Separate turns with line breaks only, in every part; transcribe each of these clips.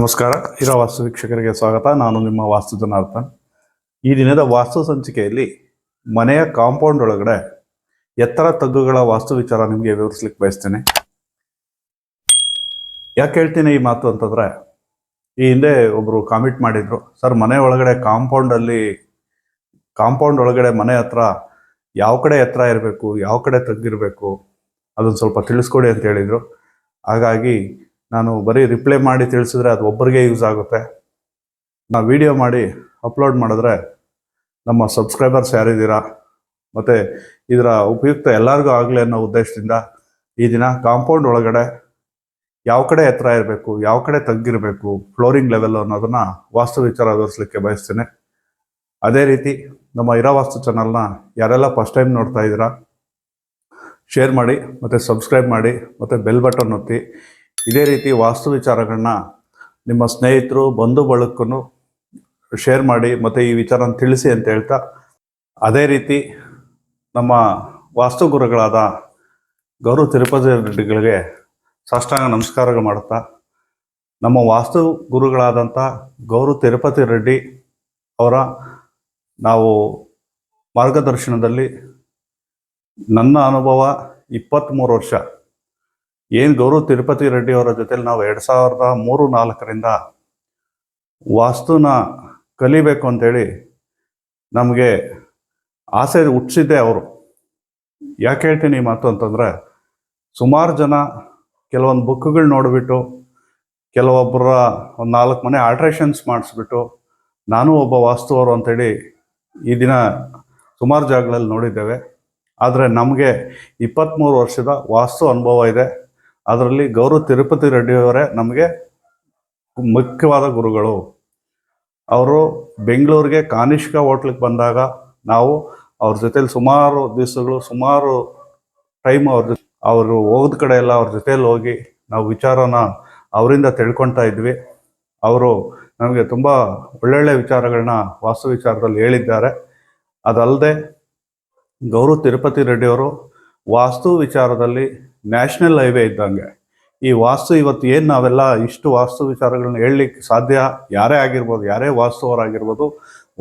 ನಮಸ್ಕಾರ. ಇರೋ ವಾಸ್ತು ವೀಕ್ಷಕರಿಗೆ ಸ್ವಾಗತ. ನಾನು ನಿಮ್ಮ ವಾಸ್ತು ಜನಾರ್ಥ ಈ ದಿನದ ವಾಸ್ತು ಸಂಚಿಕೆಯಲ್ಲಿ ಮನೆಯ ಕಾಂಪೌಂಡ್ ಒಳಗಡೆ ಎತ್ತರ ತಗ್ಗುಗಳ ವಾಸ್ತು ವಿಚಾರ ನಿಮಗೆ ವಿವರಿಸ್ಲಿಕ್ಕೆ ಬಯಸ್ತೇನೆ. ಯಾಕೆ ಹೇಳ್ತೀನಿ ಈ ಮಾತು ಅಂತಂದರೆ, ಈ ಹಿಂದೆ ಒಬ್ಬರು ಕಾಮೆಂಟ್ ಮಾಡಿದರು, ಸರ್, ಮನೆ ಒಳಗಡೆ ಕಾಂಪೌಂಡಲ್ಲಿ ಕಾಂಪೌಂಡ್ ಒಳಗಡೆ ಮನೆ ಹತ್ರ ಯಾವ ಕಡೆ ಎತ್ತರ ಇರಬೇಕು, ಯಾವ ಕಡೆ ತಗ್ಗಿರಬೇಕು ಅದನ್ನು ಸ್ವಲ್ಪ ತಿಳಿಸ್ಕೊಡಿ ಅಂತ ಹೇಳಿದರು. ಹಾಗಾಗಿ ನಾನು ಬರೀ ರಿಪ್ಲೈ ಮಾಡಿ ತಿಳಿಸಿದ್ರೆ ಅದು ಒಬ್ಬರಿಗೆ ಯೂಸ್ ಆಗುತ್ತೆ. ನಾವು ವಿಡಿಯೋ ಮಾಡಿ ಅಪ್ಲೋಡ್ ಮಾಡಿದ್ರೆ ನಮ್ಮ ಸಬ್ಸ್ಕ್ರೈಬರ್ಸ್ ಯಾರಿದ್ದೀರಾ? ಮತ್ತು ಇದರ ಉಪಯುಕ್ತ ಎಲ್ಲರಿಗೂ ಆಗಲಿ ಅನ್ನೋ ಉದ್ದೇಶದಿಂದ ಈ ದಿನ ಕಾಂಪೌಂಡ್ ಒಳಗಡೆ ಯಾವ ಕಡೆ ಎತ್ತರ ಇರಬೇಕು, ಯಾವ ಕಡೆ ತಗ್ಗಿರಬೇಕು ಫ್ಲೋರಿಂಗ್ ಲೆವೆಲ್ ಅನ್ನೋದನ್ನು ವಾಸ್ತು ವಿಚಾರ ವಿವರಿಸಲಿಕ್ಕೆ ಬಯಸ್ತೇನೆ. ಅದೇ ರೀತಿ ನಮ್ಮ ಇರೋ ವಾಸ್ತು ಚಾನಲ್ನ ಯಾರೆಲ್ಲ ಫಸ್ಟ್ ಟೈಮ್ ನೋಡ್ತಾ ಇದ್ದೀರಾ ಶೇರ್ ಮಾಡಿ ಮತ್ತು ಸಬ್ಸ್ಕ್ರೈಬ್ ಮಾಡಿ ಮತ್ತು ಬೆಲ್ ಬಟನ್ ಒತ್ತಿ. ಇದೇ ರೀತಿ ವಾಸ್ತು ವಿಚಾರಗಳನ್ನ ನಿಮ್ಮ ಸ್ನೇಹಿತರು ಬಂಧು ಬಳಕ್ಕೂ ಶೇರ್ ಮಾಡಿ ಮತ್ತು ಈ ವಿಚಾರನ ತಿಳಿಸಿ ಅಂತ ಹೇಳ್ತಾ, ಅದೇ ರೀತಿ ನಮ್ಮ ವಾಸ್ತು ಗುರುಗಳಾದ ಗೌರವ ತಿರುಪತಿ ರೆಡ್ಡಿಗಳಿಗೆ ಸಾಷ್ಟಾಂಗ ನಮಸ್ಕಾರಗಳು ಮಾಡುತ್ತಾ, ನಮ್ಮ ವಾಸ್ತು ಗುರುಗಳಾದಂಥ ಗೌರವ ತಿರುಪತಿ ರೆಡ್ಡಿ ಅವರ ನಾವು ಮಾರ್ಗದರ್ಶನದಲ್ಲಿ ನನ್ನ ಅನುಭವ ಇಪ್ಪತ್ತ್ಮೂರು ವರ್ಷ. ಏನು ಗೌರವ್ ತಿರುಪತಿ ರೆಡ್ಡಿ ಅವರ ಜೊತೆಲಿ ನಾವು ಎರಡು ಸಾವಿರದ ಮೂರು ನಾಲ್ಕರಿಂದ ವಾಸ್ತುನ ಕಲಿಬೇಕು ಅಂತೇಳಿ ನಮಗೆ ಆಸೆ ಹುಟ್ಟಿಸಿದ್ದೆ ಅವರು. ಯಾಕೆ ಹೇಳ್ತೀನಿ ಮಾತು ಅಂತಂದರೆ ಸುಮಾರು ಜನ ಕೆಲವೊಂದು ಬುಕ್ಗಳು ನೋಡಿಬಿಟ್ಟು ಕೆಲವೊಬ್ಬರ ಒಂದು ನಾಲ್ಕು ಮನೆ ಆಲ್ಟ್ರೇಷನ್ಸ್ ಮಾಡಿಸ್ಬಿಟ್ಟು, ನಾನು ಒಬ್ಬ ವಾಸ್ತುವರು ಅಂತೇಳಿ ಈ ದಿನ ಸುಮಾರು ಜಾಗಗಳಲ್ಲಿ ನೋಡಿದ್ದೇವೆ. ಆದರೆ ನಮಗೆ ಇಪ್ಪತ್ತ್ಮೂರು ವರ್ಷದ ವಾಸ್ತು ಅನುಭವ ಇದೆ. ಅದರಲ್ಲಿ ಗೌರು ತಿರುಪತಿ ರೆಡ್ಡಿಯವರೇ ನಮಗೆ ಮುಖ್ಯವಾದ ಗುರುಗಳು. ಅವರು ಬೆಂಗಳೂರಿಗೆ ಕಾನಿಷ್ಕ ಹೋಟ್ಲಿಗೆ ಬಂದಾಗ ನಾವು ಅವ್ರ ಜೊತೇಲಿ ಸುಮಾರು ದಿವಸಗಳು, ಸುಮಾರು ಟೈಮ್ ಅವ್ರ ಅವರು ಹೋದ ಕಡೆ ಎಲ್ಲ ಅವ್ರ ಜೊತೇಲಿ ಹೋಗಿ ನಾವು ವಿಚಾರನ ಅವರಿಂದ ತಿಳ್ಕೊತಾ ಇದ್ವಿ. ಅವರು ನಮಗೆ ತುಂಬ ಒಳ್ಳೊಳ್ಳೆ ವಿಚಾರಗಳನ್ನ ವಾಸ್ತು ವಿಚಾರದಲ್ಲಿ ಹೇಳಿದ್ದಾರೆ. ಅದಲ್ಲದೆ ಗೌರು ತಿರುಪತಿ ರೆಡ್ಡಿಯವರು ವಾಸ್ತು ವಿಚಾರದಲ್ಲಿ ನ್ಯಾಷನಲ್ ಹೈವೇ ಇದ್ದಂಗೆ. ಈ ವಾಸ್ತು ಇವತ್ತು ಏನು ನಾವೆಲ್ಲ ಇಷ್ಟು ವಾಸ್ತು ವಿಚಾರಗಳನ್ನ ಹೇಳಲಿಕ್ಕೆ ಸಾಧ್ಯ? ಯಾರೇ ಆಗಿರ್ಬೋದು, ಯಾರೇ ವಾಸ್ತುವರಾಗಿರ್ಬೋದು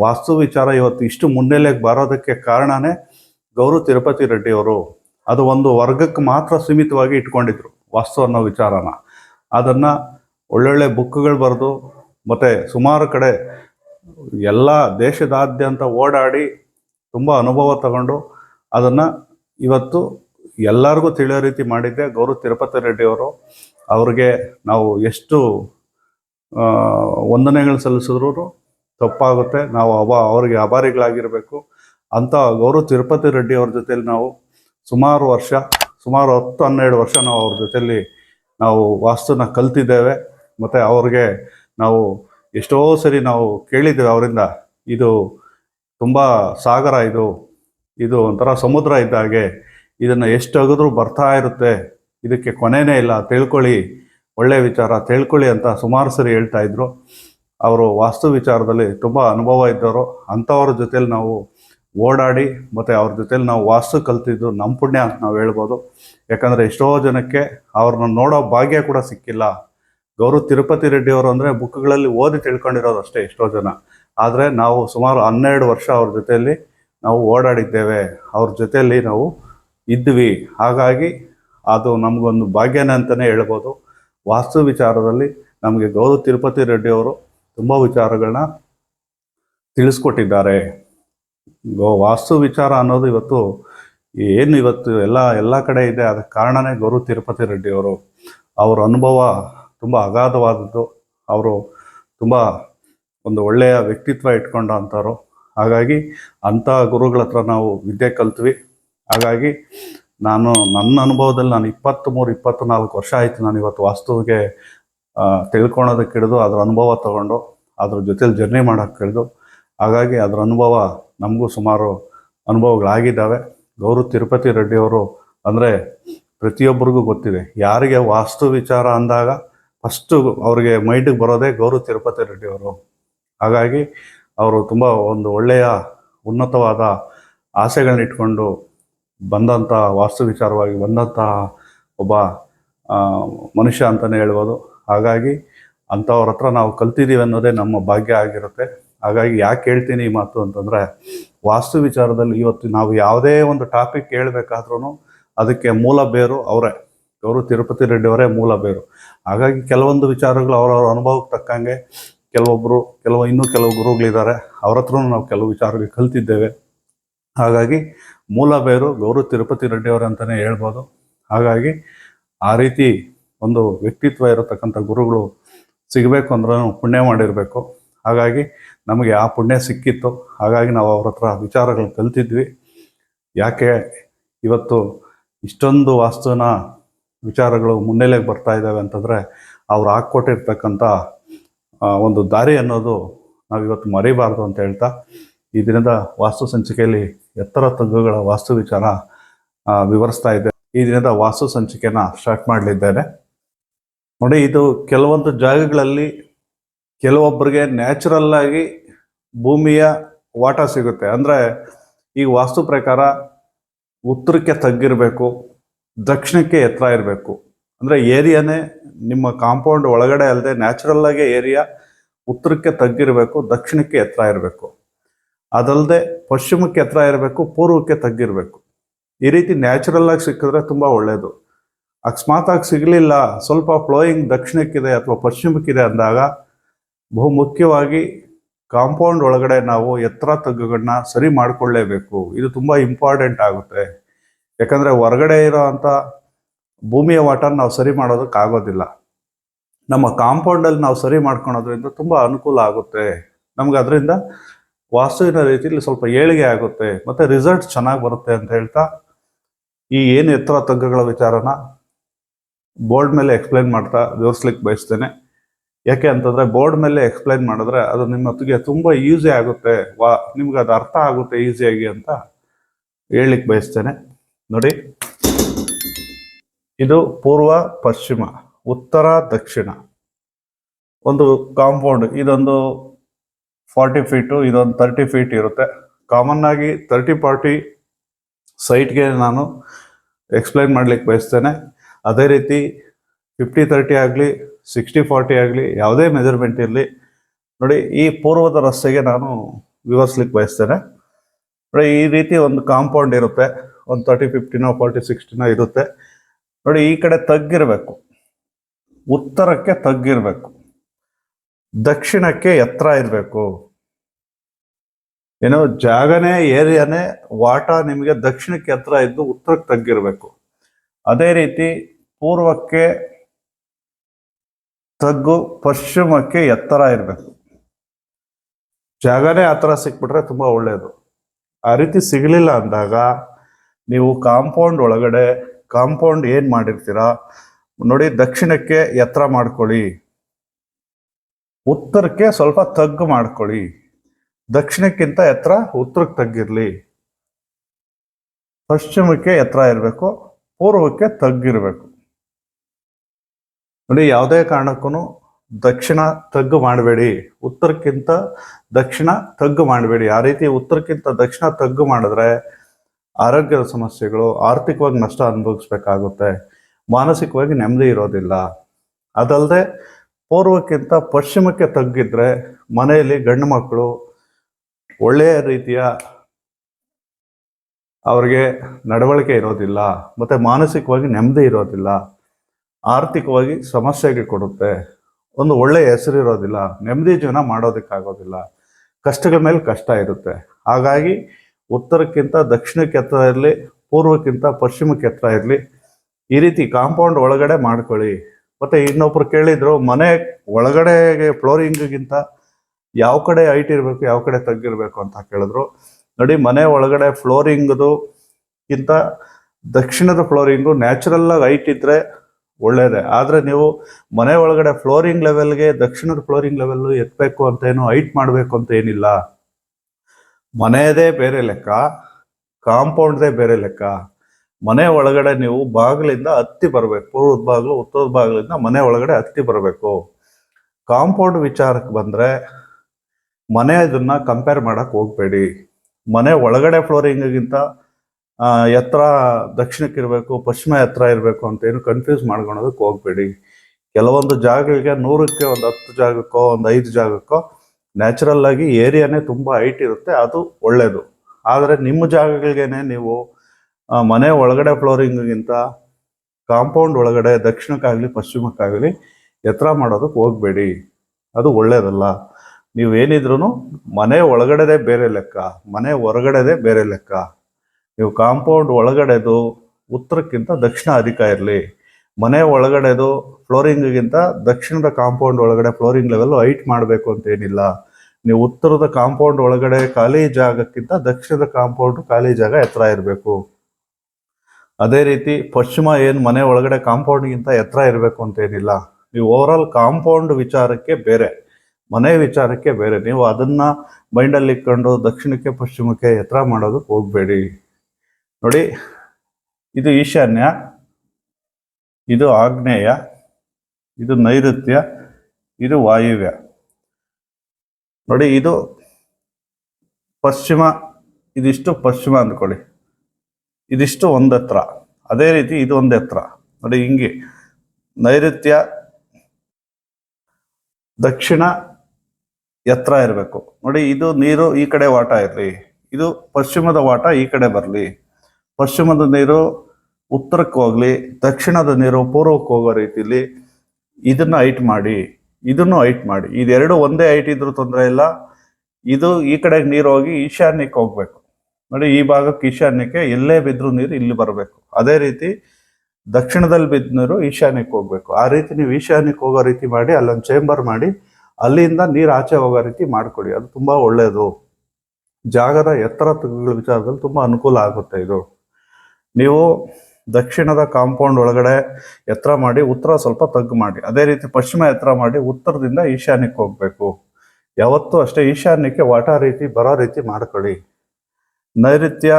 ವಾಸ್ತು ವಿಚಾರ ಇವತ್ತು ಇಷ್ಟು ಮುನ್ನೆಲೆಗೆ ಬರೋದಕ್ಕೆ ಕಾರಣನೇ ಗೌರವ್ ತಿರುಪತಿ ರೆಡ್ಡಿಯವರು ಅದು ಒಂದು ವರ್ಗಕ್ಕೆ ಮಾತ್ರ ಸೀಮಿತವಾಗಿ ಇಟ್ಕೊಂಡಿದ್ರು ವಾಸ್ತು ಅನ್ನೋ ವಿಚಾರನ. ಅದನ್ನು ಒಳ್ಳೊಳ್ಳೆ ಬುಕ್ಗಳು ಬರೆದು, ಮತ್ತು ಸುಮಾರು ಕಡೆ ಎಲ್ಲ ದೇಶದಾದ್ಯಂತ ಓಡಾಡಿ ತುಂಬ ಅನುಭವ ತಗೊಂಡು ಅದನ್ನು ಇವತ್ತು ಎಲ್ಲರಿಗೂ ತಿಳಿಯೋ ರೀತಿ ಮಾಡಿದ್ದೆ. ಗೌರವ್ ತಿರುಪತಿ ರೆಡ್ಡಿಯವರು ಅವ್ರಿಗೆ ನಾವು ಎಷ್ಟು ವಂದನೆಗಳು ಸಲ್ಲಿಸಿದ್ರು ತಪ್ಪಾಗುತ್ತೆ. ನಾವು ಅವ, ಅವರಿಗೆ ಅಭಾರಿಗಳಾಗಿರಬೇಕು ಅಂತ ಗೌರವ್ ತಿರುಪತಿ ರೆಡ್ಡಿ ಅವ್ರ ಜೊತೆಲಿ ನಾವು ಸುಮಾರು ವರ್ಷ, ಸುಮಾರು ಹತ್ತು, ಹನ್ನೆರಡು ವರ್ಷ ನಾವು ಅವ್ರ ಜೊತೆಯಲ್ಲಿ ನಾವು ವಾಸ್ತುನ ಕಲ್ತಿದ್ದೇವೆ. ಮತ್ತು ಅವ್ರಿಗೆ ನಾವು ಎಷ್ಟೋ ಸರಿ ನಾವು ಕೇಳಿದ್ದೇವೆ ಅವರಿಂದ, ಇದು ತುಂಬ ಸಾಗರ, ಇದು ಇದು ಒಂಥರ ಸಮುದ್ರ ಇದ್ದ ಹಾಗೆ ಇದನ್ನು ಎಷ್ಟು ಅಗಿದ್ರೂ ಬರ್ತಾ ಇರುತ್ತೆ. ಇದಕ್ಕೆ ಕೊನೆನೇ ಇಲ್ಲ. ತಿಳ್ಕೊಳ್ಳಿ. ಒಳ್ಳೆ ವಿಚಾರ. ತಿಳ್ಕೊಳ್ಳಿ ಅಂತ ಸುಮಾರು ಸರಿ ಹೇಳ್ತಾ ಇದ್ರು. ಅವರು ವಾಸ್ತು ವಿಚಾರದಲ್ಲಿ ತುಂಬ ಅನುಭವ ಇದ್ದವರು. ಅಂಥವ್ರ ಜೊತೆಲಿ ನಾವು ಓಡಾಡಿ ಮತ್ತು ಅವ್ರ ಜೊತೇಲಿ ನಾವು ವಾಸ್ತು ಕಲ್ತಿದ್ದು ನಮ್ಮ ಪುಣ್ಯ ಅಂತ ನಾವು ಹೇಳ್ಬೋದು. ಯಾಕಂದರೆ ಎಷ್ಟೋ ಜನಕ್ಕೆ ಅವ್ರನ್ನ ನೋಡೋ ಭಾಗ್ಯ ಕೂಡ ಸಿಕ್ಕಿಲ್ಲ. ಗೌರವ್ ತಿರುಪತಿ ರೆಡ್ಡಿಯವರು ಅಂದರೆ ಬುಕ್ಗಳಲ್ಲಿ ಓದಿ ತಿಳ್ಕೊಂಡಿರೋದು ಅಷ್ಟೇ ಎಷ್ಟೋ ಜನ. ಆದರೆ ನಾವು ಸುಮಾರು ಹನ್ನೆರಡು ವರ್ಷ ಅವ್ರ ಜೊತೆಯಲ್ಲಿ ನಾವು ಓಡಾಡಿದ್ದೇವೆ. ಅವ್ರ ಜೊತೆಯಲ್ಲಿ ನಾವು ಇದ್ವಿ. ಹಾಗಾಗಿ ಅದು ನಮಗೊಂದು ಭಾಗ್ಯನೇ ಅಂತಲೇ ಹೇಳ್ಬೋದು. ವಾಸ್ತು ವಿಚಾರದಲ್ಲಿ ನಮಗೆ ಗೌರವ ತಿರುಪತಿ ರೆಡ್ಡಿಯವರು ತುಂಬ ವಿಚಾರಗಳನ್ನ ತಿಳಿಸ್ಕೊಟ್ಟಿದ್ದಾರೆ. ಗೋ, ವಾಸ್ತು ವಿಚಾರ ಅನ್ನೋದು ಇವತ್ತು ಏನು ಇವತ್ತು ಎಲ್ಲ ಎಲ್ಲ ಕಡೆ ಇದೆ. ಅದಕ್ಕೆ ಕಾರಣನೇ ಗೌರವ ತಿರುಪತಿ ರೆಡ್ಡಿಯವರು ಅವರ. ಅನುಭವ ತುಂಬ ಅಗಾಧವಾದದ್ದು. ಅವರು ತುಂಬ ಒಂದು ಒಳ್ಳೆಯ ವ್ಯಕ್ತಿತ್ವ ಇಟ್ಕೊಂಡಂಥವ್ರು. ಹಾಗಾಗಿ ಅಂಥ ಗುರುಗಳ ಹತ್ರ ನಾವು ವಿದ್ಯೆ ಕಲ್ತ್ವಿ. ಹಾಗಾಗಿ ನಾನು ನನ್ನ ಅನುಭವದಲ್ಲಿ ನಾನು ಇಪ್ಪತ್ತ್ಮೂರು ಇಪ್ಪತ್ತ್ನಾಲ್ಕು ವರ್ಷ ಆಯಿತು ನಾನು ಇವತ್ತು ವಾಸ್ತುವಿಗೆ ತಿಳ್ಕೊಳೋದಕ್ಕೆ ಹಿಡಿದು ಅದ್ರ ಅನುಭವ ತಗೊಂಡು ಅದ್ರ ಜೊತೆಲಿ ಜರ್ನಿ ಮಾಡೋಕ್ಕೆ ಹಿಡಿದು ಹಾಗಾಗಿ ಅದ್ರ ಅನುಭವ ನಮಗೂ ಸುಮಾರು ಅನುಭವಗಳಾಗಿದ್ದಾವೆ. ಗೌರವ್ ತಿರುಪತಿ ರೆಡ್ಡಿಯವರು ಅಂದರೆ ಪ್ರತಿಯೊಬ್ಬರಿಗೂ ಗೊತ್ತಿದೆ. ಯಾರಿಗೆ ವಾಸ್ತು ವಿಚಾರ ಅಂದಾಗ ಫಸ್ಟು ಅವ್ರಿಗೆ ಮೈಂಡಿಗೆ ಬರೋದೇ ಗೌರವ್ ತಿರುಪತಿ ರೆಡ್ಡಿಯವರು ಹಾಗಾಗಿ ಅವರು ತುಂಬ ಒಂದು ಒಳ್ಳೆಯ ಉನ್ನತವಾದ ಆಸೆಗಳನ್ನ ಇಟ್ಕೊಂಡು ಬಂದಂಥ ವಾಸ್ತು ವಿಚಾರವಾಗಿ ಬಂದಂತಹ ಒಬ್ಬ ಮನುಷ್ಯ ಅಂತಲೇ ಹೇಳ್ಬೋದು. ಹಾಗಾಗಿ ಅಂಥವ್ರ ಹತ್ರ ನಾವು ಕಲ್ತಿದ್ದೀವಿ ಅನ್ನೋದೇ ನಮ್ಮ ಭಾಗ್ಯ ಆಗಿರುತ್ತೆ. ಹಾಗಾಗಿ ಯಾಕೆ ಹೇಳ್ತೀನಿ ಈ ಮಾತು ಅಂತಂದರೆ, ವಾಸ್ತು ವಿಚಾರದಲ್ಲಿ ಇವತ್ತು ನಾವು ಯಾವುದೇ ಒಂದು ಟಾಪಿಕ್ ಹೇಳ್ಬೇಕಾದ್ರೂ ಅದಕ್ಕೆ ಮೂಲ ಬೇರು ಅವರೇ. ಅವರು ತಿರುಪತಿ ರೆಡ್ಡಿ ಅವರೇ ಮೂಲ ಬೇರು. ಹಾಗಾಗಿ ಕೆಲವೊಂದು ವಿಚಾರಗಳು ಅವರವರ ಅನುಭವಕ್ಕೆ ತಕ್ಕಂಗೆ ಕೆಲವೊಬ್ಬರು ಕೆಲವು ಇನ್ನೂ ಕೆಲವು ಗುರುಗಳಿದ್ದಾರೆ. ಅವ್ರ ಹತ್ರನೂ ನಾವು ಕೆಲವು ವಿಚಾರಗಳು ಕಲ್ತಿದ್ದೇವೆ. ಹಾಗಾಗಿ ಮೂಲ ಬೇರು ಗೌರು ತಿರುಪತಿ ರೆಡ್ಡಿಯವರು ಅಂತಲೇ ಹೇಳ್ಬೋದು. ಹಾಗಾಗಿ ಆ ರೀತಿ ಒಂದು ವ್ಯಕ್ತಿತ್ವ ಇರತಕ್ಕಂಥ ಗುರುಗಳು ಸಿಗಬೇಕು ಅಂದ್ರೆ ಪುಣ್ಯ ಮಾಡಿರಬೇಕು. ಹಾಗಾಗಿ ನಮಗೆ ಆ ಪುಣ್ಯ ಸಿಕ್ಕಿತ್ತು. ಹಾಗಾಗಿ ನಾವು ಅವ್ರ ಹತ್ರ ವಿಚಾರಗಳು ಕಲ್ತಿದ್ವಿ. ಯಾಕೆ ಇವತ್ತು ಇಷ್ಟೊಂದು ವಾಸ್ತುವಿನ ವಿಚಾರಗಳು ಮುನ್ನೆಲೆಗೆ ಬರ್ತಾ ಇದ್ದಾವೆ ಅಂತಂದರೆ ಅವ್ರು ಹಾಕ್ಕೊಟ್ಟಿರ್ತಕ್ಕಂಥ ಒಂದು ದಾರಿ ಅನ್ನೋದು ನಾವು ಇವತ್ತು ಮರಿಬಾರ್ದು ಅಂತ ಹೇಳ್ತಾ ಈ ದಿನದ ವಾಸ್ತು ಸಂಚಿಕೆಯಲ್ಲಿ ಎತ್ತರ ತಗ್ಗುಗಳ ವಾಸ್ತು ವಿಚಾರ ವಿವರಿಸ್ತಾ ಇದೆ. ಈ ದಿನದ ವಾಸ್ತು ಸಂಚಿಕೆನ ಸ್ಟಾರ್ಟ್ ಮಾಡಲಿದ್ದೇನೆ. ನೋಡಿ, ಇದು ಕೆಲವೊಂದು ಜಾಗಗಳಲ್ಲಿ ಕೆಲವೊಬ್ಬರಿಗೆ ನ್ಯಾಚುರಲ್ ಆಗಿ ಭೂಮಿಯ ವಾಟ ಸಿಗುತ್ತೆ. ಅಂದರೆ ಈ ವಾಸ್ತು ಪ್ರಕಾರ ಉತ್ತರಕ್ಕೆ ತಗ್ಗಿರಬೇಕು, ದಕ್ಷಿಣಕ್ಕೆ ಎತ್ತರ ಇರಬೇಕು. ಅಂದರೆ ಏರಿಯಾನೇ ನಿಮ್ಮ ಕಾಂಪೌಂಡ್ ಒಳಗಡೆ ಅಲ್ಲದೆ ನ್ಯಾಚುರಲ್ ಆಗಿ ಏರಿಯಾ ಉತ್ತರಕ್ಕೆ ತಗ್ಗಿರಬೇಕು, ದಕ್ಷಿಣಕ್ಕೆ ಎತ್ತರ ಇರಬೇಕು. ಅದಲ್ಲದೆ ಪಶ್ಚಿಮಕ್ಕೆ ಎತ್ತರ ಇರಬೇಕು, ಪೂರ್ವಕ್ಕೆ ತಗ್ಗಿರಬೇಕು. ಈ ರೀತಿ ನ್ಯಾಚುರಲ್ ಆಗಿ ಸಿಕ್ಕಿದ್ರೆ ತುಂಬ ಒಳ್ಳೆಯದು ಅಕಸ್ಮಾತ್ ಆಗಿ ಸಿಗಲಿಲ್ಲ, ಸ್ವಲ್ಪ ಫ್ಲೋಯಿಂಗ್ ದಕ್ಷಿಣಕ್ಕಿದೆ ಅಥವಾ ಪಶ್ಚಿಮಕ್ಕಿದೆ ಅಂದಾಗ ಬಹು ಮುಖ್ಯವಾಗಿ ಕಾಂಪೌಂಡ್ ಒಳಗಡೆ ನಾವು ಎತ್ತರ ತಗ್ಗುಗಳನ್ನ ಸರಿ ಮಾಡಿಕೊಳ್ಳೇಬೇಕು. ಇದು ತುಂಬ ಇಂಪಾರ್ಟೆಂಟ್ ಆಗುತ್ತೆ. ಯಾಕಂದರೆ ಹೊರಗಡೆ ಇರೋ ಅಂಥ ಭೂಮಿಯ ವಾಟರ್ ನಾವು ಸರಿ ಮಾಡೋದಕ್ಕಾಗೋದಿಲ್ಲ. ನಮ್ಮ ಕಾಂಪೌಂಡಲ್ಲಿ ನಾವು ಸರಿ ಮಾಡ್ಕೊಳೋದ್ರಿಂದ ತುಂಬ ಅನುಕೂಲ ಆಗುತ್ತೆ. ನಮ್ಗೆ ಅದರಿಂದ ವಾಸ್ತುವಿನ ರೀತಿಯಲ್ಲಿ ಸ್ವಲ್ಪ ಏಳಿಗೆ ಆಗುತ್ತೆ, ಮತ್ತು ರಿಸಲ್ಟ್ ಚೆನ್ನಾಗಿ ಬರುತ್ತೆ ಅಂತ ಹೇಳ್ತಾ ಈ ಏನು ಎತ್ತರ ತಗ್ಗಗಳ ವಿಚಾರನ ಬೋರ್ಡ್ ಮೇಲೆ ಎಕ್ಸ್ಪ್ಲೈನ್ ಮಾಡ್ತಾ ವಿವರಿಸ್ಲಿಕ್ಕೆ ಬಯಸ್ತೇನೆ. ಯಾಕೆ ಅಂತಂದರೆ ಬೋರ್ಡ್ ಮೇಲೆ ಎಕ್ಸ್ಪ್ಲೈನ್ ಮಾಡಿದ್ರೆ ಅದು ನಿಮ್ಮ ಹೊತ್ತಿಗೆ ತುಂಬ ಈಸಿ ಆಗುತ್ತೆ, ವಾ, ನಿಮ್ಗೆ ಅದು ಅರ್ಥ ಆಗುತ್ತೆ ಈಸಿಯಾಗಿ ಅಂತ ಹೇಳಲಿಕ್ಕೆ ಬಯಸ್ತೇನೆ. ನೋಡಿ, ಇದು ಪೂರ್ವ, ಪಶ್ಚಿಮ, ಉತ್ತರ, ದಕ್ಷಿಣ. ಒಂದು ಕಾಂಪೌಂಡ್ ಇದೊಂದು ಫಾರ್ಟಿ ಫೀಟು, ಇದೊಂದು ತರ್ಟಿ ಫೀಟ್ ಇರುತ್ತೆ. ಕಾಮನ್ ಆಗಿ ತರ್ಟಿ ಫಾರ್ಟಿ ಸೈಟ್ಗೆ ನಾನು ಎಕ್ಸ್ಪ್ಲೈನ್ ಮಾಡ್ಲಿಕ್ಕೆ ಬಯಸ್ತೇನೆ. ಅದೇ ರೀತಿ ಫಿಫ್ಟಿ ತರ್ಟಿ ಆಗಲಿ, ಸಿಕ್ಸ್ಟಿ, ಫಾರ್ಟಿ ಆಗಲಿ, ಯಾವುದೇ ಮೆಜರ್ಮೆಂಟ್ ಇರಲಿ, ನೋಡಿ ಈ ಪೂರ್ವದ ರಸ್ತೆಗೆ ನಾನು ವಿವರಿಸ್ಲಿಕ್ಕೆ ಬಯಸ್ತೇನೆ. ನೋಡಿ ಈ ರೀತಿ ಒಂದು ಕಾಂಪೌಂಡ್ ಇರುತ್ತೆ. ಒಂದು ತರ್ಟಿ ಫಿಫ್ಟಿನೋ, ಫಾರ್ಟಿ, ಸಿಕ್ಸ್ಟಿನೋ ಇರುತ್ತೆ. ನೋಡಿ ಈ ಕಡೆ ತಗ್ಗಿರಬೇಕು. ಉತ್ತರಕ್ಕೆ ತಗ್ಗಿರಬೇಕು. ದಕ್ಷಿಣಕ್ಕೆ ಎತ್ತರ ಇರಬೇಕು. ಏನೋ ಜಾಗನೇ, ಏರಿಯಾನೇ, ವಾಟ ನಿಮಗೆ ದಕ್ಷಿಣಕ್ಕೆ ಎತ್ತರ ಇದ್ದು ಉತ್ತರಕ್ಕೆ ತಗ್ಗಿರಬೇಕು. ಅದೇ ರೀತಿ ಪೂರ್ವಕ್ಕೆ ತಗ್ಗು ಪಶ್ಚಿಮಕ್ಕೆ ಎತ್ತರ ಇರಬೇಕು. ಜಾಗನೇ ಆ ಥರ ಸಿಕ್ಬಿಟ್ರೆ ತುಂಬ ಒಳ್ಳೆಯದು ಆ ರೀತಿ ಸಿಗಲಿಲ್ಲ ಅಂದಾಗ ನೀವು ಕಾಂಪೌಂಡ್ ಒಳಗಡೆ, ಕಾಂಪೌಂಡ್ ಏನು ಮಾಡಿರ್ತೀರಾ? ನೋಡಿ, ದಕ್ಷಿಣಕ್ಕೆ ಎತ್ತರ ಮಾಡ್ಕೊಳ್ಳಿ. ಉತ್ತರಕ್ಕೆ ಸ್ವಲ್ಪ ತಗ್ಗು ಮಾಡ್ಕೊಳ್ಳಿ. ದಕ್ಷಿಣಕ್ಕಿಂತ ಎತ್ತರ ಉತ್ತರಕ್ಕೆ ತಗ್ಗಿರಲಿ. ಪಶ್ಚಿಮಕ್ಕೆ ಎತ್ತರ ಇರಬೇಕು, ಪೂರ್ವಕ್ಕೆ ತಗ್ಗಿರಬೇಕು. ನೋಡಿ, ಯಾವುದೇ ಕಾರಣಕ್ಕೂ ದಕ್ಷಿಣ ತಗ್ಗು ಮಾಡಬೇಡಿ. ಉತ್ತರಕ್ಕಿಂತ ದಕ್ಷಿಣ ತಗ್ಗು ಮಾಡಬೇಡಿ. ಆ ರೀತಿ ಉತ್ತರಕ್ಕಿಂತ ದಕ್ಷಿಣ ತಗ್ಗು ಮಾಡಿದ್ರೆ ಆರೋಗ್ಯದ ಸಮಸ್ಯೆಗಳು, ಆರ್ಥಿಕವಾಗಿ ನಷ್ಟ ಅನುಭವಿಸ್ಬೇಕಾಗುತ್ತೆ. ಮಾನಸಿಕವಾಗಿ ನೆಮ್ಮದಿ ಇರೋದಿಲ್ಲ. ಅದಲ್ಲದೆ ಪೂರ್ವಕ್ಕಿಂತ ಪಶ್ಚಿಮಕ್ಕೆ ತಗ್ಗಿದ್ರೆ ಮನೆಯಲ್ಲಿ ಗಂಡು ಮಕ್ಕಳು ಒಳ್ಳೆಯ ರೀತಿಯ ಅವ್ರಿಗೆ ನಡವಳಿಕೆ ಇರೋದಿಲ್ಲ, ಮತ್ತು ಮಾನಸಿಕವಾಗಿ ನೆಮ್ಮದಿ ಇರೋದಿಲ್ಲ, ಆರ್ಥಿಕವಾಗಿ ಸಮಸ್ಯೆಗೆ ಕೊಡುತ್ತೆ. ಒಂದು ಒಳ್ಳೆಯ ಹೆಸರು ಇರೋದಿಲ್ಲ, ನೆಮ್ಮದಿ ಜೀವನ ಮಾಡೋದಕ್ಕಾಗೋದಿಲ್ಲ. ಕಷ್ಟಗಳ ಮೇಲೆ ಕಷ್ಟ ಇರುತ್ತೆ. ಹಾಗಾಗಿ ಉತ್ತರಕ್ಕಿಂತ ದಕ್ಷಿಣಕ್ಕೆ ಎತ್ತರ ಇರಲಿ, ಪೂರ್ವಕ್ಕಿಂತ ಪಶ್ಚಿಮಕ್ಕೆ ಎತ್ತರ ಇರಲಿ, ಈ ರೀತಿ ಕಾಂಪೌಂಡ್ ಒಳಗಡೆ ಮಾಡ್ಕೊಳ್ಳಿ. ಮತ್ತು ಇನ್ನೊಬ್ರು ಕೇಳಿದ್ರು, ಮನೆ ಒಳಗಡೆಗೆ ಫ್ಲೋರಿಂಗಿಗಿಂತ ಯಾವ ಕಡೆ ಹೈಟ್ ಇರಬೇಕು, ಯಾವ ಕಡೆ ತಗ್ಗಿರಬೇಕು ಅಂತ ಕೇಳಿದ್ರು. ನೋಡಿ, ಮನೆ ಒಳಗಡೆ ಫ್ಲೋರಿಂಗ್ದು ಗಿಂತ ದಕ್ಷಿಣದ ಫ್ಲೋರಿಂಗು ನ್ಯಾಚುರಲ್ ಆಗಿ ಹೈಟ್ ಇದ್ರೆ ಒಳ್ಳೇದೇ. ಆದರೆ ನೀವು ಮನೆ ಒಳಗಡೆ ಫ್ಲೋರಿಂಗ್ ಲೆವೆಲ್ಗೆ ದಕ್ಷಿಣದ ಫ್ಲೋರಿಂಗ್ ಲೆವೆಲ್ ಎತ್ತಬೇಕು ಅಂತ ಏನು ಹೈಟ್ ಮಾಡಬೇಕು ಅಂತ ಏನಿಲ್ಲ. ಮನೆಯದೇ ಬೇರೆ ಲೆಕ್ಕ, ಕಾಂಪೌಂಡ್ದೇ ಬೇರೆ ಲೆಕ್ಕ. ಮನೆ ಒಳಗಡೆ ನೀವು ಬಾಗಿಲಿಂದ ಹತ್ತಿ ಬರಬೇಕು. ಪೂರ್ವದ ಬಾಗಿಲು, ಉತ್ತರದ ಬಾಗಿಲಿಂದ ಮನೆ ಒಳಗಡೆ ಹತ್ತಿ ಬರಬೇಕು. ಕಾಂಪೌಂಡ್ ವಿಚಾರಕ್ಕೆ ಬಂದರೆ ಮನೆ ಇದನ್ನ ಕಂಪೇರ್ ಮಾಡಕ್ಕೆ ಹೋಗಬೇಡಿ. ಮನೆ ಒಳಗಡೆ ಫ್ಲೋರಿಂಗಿಗಿಂತ ಎತ್ತರ ದಕ್ಷಿಣಕ್ಕೆ ಇರಬೇಕು, ಪಶ್ಚಿಮ ಎತ್ತರ ಇರಬೇಕು ಅಂತ ಏನು ಕನ್ಫ್ಯೂಸ್ ಮಾಡ್ಕೊಳೋದಕ್ಕೆ ಹೋಗಬೇಡಿ. ಕೆಲವೊಂದು ಜಾಗಗಳಿಗೆ ನೂರಕ್ಕೆ ಒಂದು ಹತ್ತು ಜಾಗಕ್ಕೋ, ಒಂದು ಐದು ಜಾಗಕ್ಕೋ ನ್ಯಾಚುರಲ್ ಆಗಿ ಏರಿಯಾನೇ ತುಂಬ ಹೈಟ್ ಇರುತ್ತೆ, ಅದು ಒಳ್ಳೆಯದು ಆದರೆ ನಿಮ್ಮ ಜಾಗಗಳಿಗೇನೆ ನೀವು ಮನೆ ಒಳಗಡೆ ಫ್ಲೋರಿಂಗಿಗಿಂತ ಕಾಂಪೌಂಡ್ ಒಳಗಡೆ ದಕ್ಷಿಣಕ್ಕಾಗಲಿ, ಪಶ್ಚಿಮಕ್ಕಾಗಲಿ ಎತ್ತರ ಮಾಡೋದಕ್ಕೆ ಹೋಗಬೇಡಿ. ಅದು ಒಳ್ಳೆಯದಲ್ಲ ನೀವೇನಿದ್ರೂ ಮನೆ ಒಳಗಡೆದೇ ಬೇರೆ ಲೆಕ್ಕ, ಮನೆ ಹೊರಗಡೆದೇ ಬೇರೆ ಲೆಕ್ಕ. ನೀವು ಕಾಂಪೌಂಡ್ ಒಳಗಡೆದು ಉತ್ತರಕ್ಕಿಂತ ದಕ್ಷಿಣ ಅಧಿಕ ಇರಲಿ. ಮನೆ ಒಳಗಡೆದು ಫ್ಲೋರಿಂಗಿಗಿಂತ ದಕ್ಷಿಣದ ಕಾಂಪೌಂಡ್ ಒಳಗಡೆ ಫ್ಲೋರಿಂಗ್ ಲೆವೆಲ್ ಹೈಟ್ ಮಾಡಬೇಕು ಅಂತ ಏನಿಲ್ಲ ನೀವು ಉತ್ತರದ ಕಾಂಪೌಂಡ್ ಒಳಗಡೆ ಖಾಲಿ ಜಾಗಕ್ಕಿಂತ ದಕ್ಷಿಣದ ಕಾಂಪೌಂಡ್ ಖಾಲಿ ಜಾಗ ಎತ್ತರ ಇರಬೇಕು. ಅದೇ ರೀತಿ ಪಶ್ಚಿಮ ಏನು ಮನೆ ಒಳಗಡೆ ಕಾಂಪೌಂಡ್ಗಿಂತ ಎತ್ತರ ಇರಬೇಕು ಅಂತ ಏನಿಲ್ಲ. ನೀವು ಓವರಾಲ್ ಕಾಂಪೌಂಡ್ ವಿಚಾರಕ್ಕೆ ಬೇರೆ. ಮನೆ ವಿಚಾರಕ್ಕೆ ಬೇರೆ. ನೀವು ಅದನ್ನು ಮೈಂಡಲ್ಲಿ ಇಟ್ಕೊಂಡು ದಕ್ಷಿಣಕ್ಕೆ, ಪಶ್ಚಿಮಕ್ಕೆ ಎತ್ತರ ಮಾಡೋದಕ್ಕೆ ಹೋಗಬೇಡಿ. ನೋಡಿ, ಇದು ಈಶಾನ್ಯ, ಇದು ಆಗ್ನೇಯ, ಇದು ನೈಋತ್ಯ, ಇದು ವಾಯುವ್ಯ. ನೋಡಿ, ಇದು ಪಶ್ಚಿಮ, ಇದಿಷ್ಟು ಪಶ್ಚಿಮ ಅಂದ್ಕೊಳ್ಳಿ. ಇದಿಷ್ಟು ಒಂದು ಹತ್ರ ಅದೇ ರೀತಿ ಇದು ಒಂದು ಹತ್ರ ನೋಡಿ ಹಿಂಗೆ. ನೈಋತ್ಯ, ದಕ್ಷಿಣ ಎತ್ತರ ಇರಬೇಕು. ನೋಡಿ ಇದು ನೀರು ಈ ಕಡೆ ವಾಟ ಇರಲಿ. ಇದು ಪಶ್ಚಿಮದ ವಾಟ ಈ ಕಡೆ ಬರಲಿ. ಪಶ್ಚಿಮದ ನೀರು ಉತ್ತರಕ್ಕೆ ಹೋಗ್ಲಿ. ದಕ್ಷಿಣದ ನೀರು ಪೂರ್ವಕ್ಕೆ ಹೋಗೋ ರೀತಿಲಿ ಇದನ್ನು ಹೈಟ್ ಮಾಡಿ. ಇದನ್ನು ಹೈಟ್ ಮಾಡಿ. ಇದೆರಡು ಒಂದೇ ಹೈಟ್ ಇದ್ರೂ ತೊಂದರೆ ಇಲ್ಲ. ಇದು ಈ ಕಡೆಗೆ ನೀರು ಹೋಗಿ ಈಶಾನ್ಯಕ್ಕೆ ಹೋಗ್ಬೇಕು. ನೋಡಿ, ಈ ಭಾಗಕ್ಕೆ ಈಶಾನ್ಯಕ್ಕೆ ಎಲ್ಲೇ ಬಿದ್ದರೂ ನೀರು ಇಲ್ಲಿ ಬರಬೇಕು. ಅದೇ ರೀತಿ ದಕ್ಷಿಣದಲ್ಲಿ ಬಿದ್ದ ನೀರು ಈಶಾನ್ಯಕ್ಕೆ ಹೋಗ್ಬೇಕು. ಆ ರೀತಿ ನೀವು ಈಶಾನ್ಯಕ್ಕೆ ಹೋಗೋ ರೀತಿ ಮಾಡಿ, ಅಲ್ಲೊಂದು ಚೇಂಬರ್ ಮಾಡಿ, ಅಲ್ಲಿಂದ ನೀರು ಆಚೆ ಹೋಗೋ ರೀತಿ ಮಾಡಿಕೊಡಿ. ಅದು ತುಂಬ ಒಳ್ಳೆಯದು ಜಾಗದ ಎತ್ತರ ತಗ್ಗುಗಳ ವಿಚಾರದಲ್ಲಿ ತುಂಬ ಅನುಕೂಲ ಆಗುತ್ತೆ ಇದು. ನೀವು ದಕ್ಷಿಣದ ಕಾಂಪೌಂಡ್ ಒಳಗಡೆ ಎತ್ತರ ಮಾಡಿ, ಉತ್ತರ ಸ್ವಲ್ಪ ತಗ್ಗು ಮಾಡಿ. ಅದೇ ರೀತಿ ಪಶ್ಚಿಮ ಎತ್ತರ ಮಾಡಿ, ಉತ್ತರದಿಂದ ಈಶಾನ್ಯಕ್ಕೆ ಹೋಗ್ಬೇಕು. ಯಾವತ್ತೂ ಅಷ್ಟೇ ಈಶಾನ್ಯಕ್ಕೆ ವಾಟಾ ರೀತಿ, ಬರೋ ರೀತಿ ಮಾಡ್ಕೊಳ್ಳಿ. ನೈಋತ್ಯ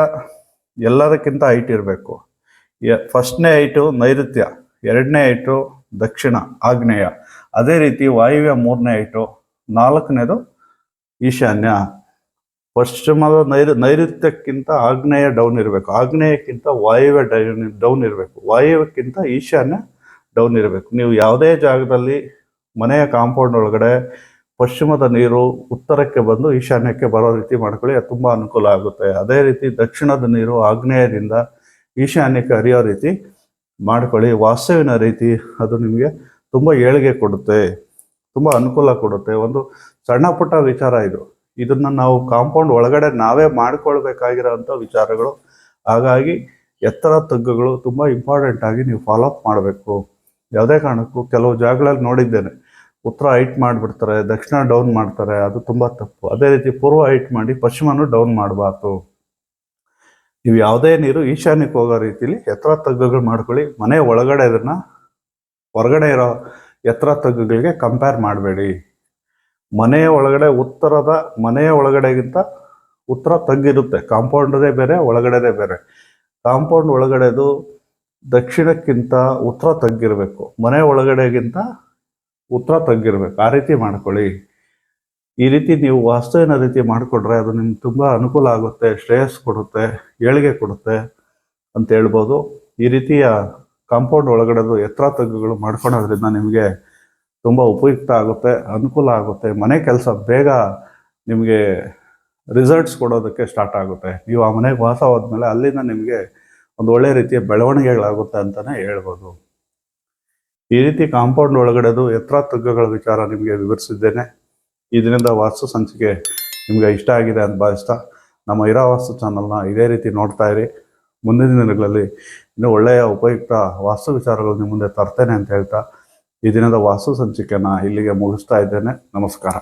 ಎಲ್ಲದಕ್ಕಿಂತ ಹೈಟ್ ಇರಬೇಕು. ಫಸ್ಟ್ನೇ ಐಟು ನೈಋತ್ಯ, ಎರಡನೇ ಐಟು ದಕ್ಷಿಣ, ಆಗ್ನೇಯ. ಅದೇ ರೀತಿ ವಾಯುವ್ಯ ಮೂರನೇ ಐಟು ನಾಲ್ಕನೇದು ಈಶಾನ್ಯ. ಪಶ್ಚಿಮದ ನೈರು, ನೈಋತ್ಯಕ್ಕಿಂತ ಆಗ್ನೇಯ ಡೌನ್ ಇರಬೇಕು. ಆಗ್ನೇಯಕ್ಕಿಂತ ವಾಯುವ್ಯ ಡೌನ್ ಡೌನ್ ಇರಬೇಕು. ವಾಯುವ್ಯಕ್ಕಿಂತ ಈಶಾನ್ಯ ಡೌನ್ ಇರಬೇಕು. ನೀವು ಯಾವುದೇ ಜಾಗದಲ್ಲಿ ಮನೆಯ ಕಾಂಪೌಂಡ್ ಒಳಗಡೆ ಪಶ್ಚಿಮದ ನೀರು ಉತ್ತರಕ್ಕೆ ಬಂದು ಈಶಾನ್ಯಕ್ಕೆ ಬರೋ ರೀತಿ ಮಾಡ್ಕೊಳ್ಳಿ, ಅದು ತುಂಬ ಅನುಕೂಲ ಆಗುತ್ತೆ. ಅದೇ ರೀತಿ ದಕ್ಷಿಣದ ನೀರು ಆಗ್ನೇಯದಿಂದ ಈಶಾನ್ಯಕ್ಕೆ ಹರಿಯೋ ರೀತಿ ಮಾಡ್ಕೊಳ್ಳಿ. ವಾಸ್ತವಿನ ರೀತಿ ಅದು ನಿಮಗೆ ತುಂಬ ಏಳಿಗೆ ಕೊಡುತ್ತೆ, ತುಂಬ ಅನುಕೂಲ ಕೊಡುತ್ತೆ. ಒಂದು ಸಣ್ಣ ಪುಟ್ಟ ವಿಚಾರ ಇದು. ಇದನ್ನು ನಾವು ಕಾಂಪೌಂಡ್ ಒಳಗಡೆ ನಾವೇ ಮಾಡ್ಕೊಳ್ಬೇಕಾಗಿರೋಂಥ ವಿಚಾರಗಳು. ಹಾಗಾಗಿ ಎತ್ತರ ತಗ್ಗುಗಳು ತುಂಬ ಇಂಪಾರ್ಟೆಂಟ್ ಆಗಿ ನೀವು ಫಾಲೋಅಪ್ ಮಾಡಬೇಕು. ಯಾವುದೇ ಕಾರಣಕ್ಕೂ ಕೆಲವು ಜಾಗಗಳಲ್ಲಿ ನೋಡಿದ್ದೇನೆ. ಉತ್ತರ ಹೈಟ್ ಮಾಡಿಬಿಡ್ತಾರೆ, ದಕ್ಷಿಣ ಡೌನ್ ಮಾಡ್ತಾರೆ, ಅದು ತುಂಬ ತಪ್ಪು. ಅದೇ ರೀತಿ ಪೂರ್ವ ಹೈಟ್ ಮಾಡಿ ಪಶ್ಚಿಮನೂ ಡೌನ್ ಮಾಡಬಾರ್ದು. ನೀವು ಯಾವುದೇ ನೀರು ಈಶಾನ್ಯಕ್ಕೆ ಹೋಗೋ ರೀತಿಲಿ ಎತ್ತರ ತಗ್ಗುಗಳು ಮಾಡ್ಕೊಳ್ಳಿ. ಮನೆ ಒಳಗಡೆ ಇದನ್ನ ಹೊರಗಡೆ ಇರೋ ಎತ್ತರ ತಗ್ಗುಗಳಿಗೆ ಕಂಪೇರ್ ಮಾಡಬೇಡಿ. ಮನೆಯ ಒಳಗಡೆ ಉತ್ತರದ, ಮನೆಯ ಒಳಗಡೆಗಿಂತ ಉತ್ತರ ತಗ್ಗಿರುತ್ತೆ. ಕಾಂಪೌಂಡದೇ ಬೇರೆ, ಒಳಗಡೆದೇ ಬೇರೆ. ಕಾಂಪೌಂಡ್ ಒಳಗಡೆದು ದಕ್ಷಿಣಕ್ಕಿಂತ ಉತ್ತರ ತಗ್ಗಿರಬೇಕು. ಮನೆ ಒಳಗಡೆಗಿಂತ ಉತ್ತರ ತಗ್ಗಿರ್ಬೇಕು ಆ ರೀತಿ ಮಾಡ್ಕೊಳ್ಳಿ. ಈ ರೀತಿ ನೀವು ವಾಸ್ತವಿನ ರೀತಿ ಮಾಡಿಕೊಂಡ್ರೆ ಅದು ನಿಮ್ಗೆ ತುಂಬ ಅನುಕೂಲ ಆಗುತ್ತೆ, ಶ್ರೇಯಸ್ ಕೊಡುತ್ತೆ, ಏಳಿಗೆ ಕೊಡುತ್ತೆ ಅಂತ ಹೇಳ್ಬೋದು. ಈ ರೀತಿಯ ಕಾಂಪೌಂಡ್ ಒಳಗಡೆದು ಎತ್ತರ ತಗ್ಗುಗಳು ಮಾಡ್ಕೊಳೋದ್ರಿಂದ ನಿಮಗೆ ತುಂಬ ಉಪಯುಕ್ತ ಆಗುತ್ತೆ, ಅನುಕೂಲ ಆಗುತ್ತೆ. ಮನೆ ಕೆಲಸ ಬೇಗ ನಿಮಗೆ ರಿಸಲ್ಟ್ಸ್ ಕೊಡೋದಕ್ಕೆ ಸ್ಟಾರ್ಟ್ ಆಗುತ್ತೆ. ನೀವು ಆ ಮನೆಗೆ ವಾಸ ಹೋದ್ಮೇಲೆ ಅಲ್ಲಿಂದ ನಿಮಗೆ ಒಂದು ಒಳ್ಳೆ ರೀತಿಯ ಬೆಳವಣಿಗೆಗಳಾಗುತ್ತೆ ಅಂತಲೇ ಹೇಳ್ಬೋದು. ಈ ರೀತಿ ಕಾಂಪೌಂಡ್ ಒಳಗಡೆದು ಎತ್ತರ ತಗ್ಗಗಳ ವಿಚಾರ ನಿಮಗೆ ವಿವರಿಸಿದ್ದೇನೆ. ಇದರಿಂದ ವಾಸ್ತು ಸಂಚಿಕೆ ನಿಮಗೆ ಇಷ್ಟ ಆಗಿದೆ ಅಂತ ಭಾವಿಸ್ತಾ ನಮ್ಮ ಇರಾ ವಾಸ್ತು ಚಾನಲ್ನ ಇದೇ ರೀತಿ ನೋಡ್ತಾ ಇರಿ. ಮುಂದಿನ ದಿನಗಳಲ್ಲಿ ಇನ್ನೂ ಒಳ್ಳೆಯ ಉಪಯುಕ್ತ ವಾಸ್ತು ವಿಚಾರಗಳು ನಿಮ್ಮ ಮುಂದೆ ತರ್ತೇನೆ ಅಂತ ಹೇಳ್ತಾ ಈ ದಿನದ ವಾಸ್ತು ಸಂಚಿಕೆಯನ್ನು ಇಲ್ಲಿಗೆ ಮುಗಿಸ್ತಾ ಇದ್ದೇನೆ. ನಮಸ್ಕಾರ.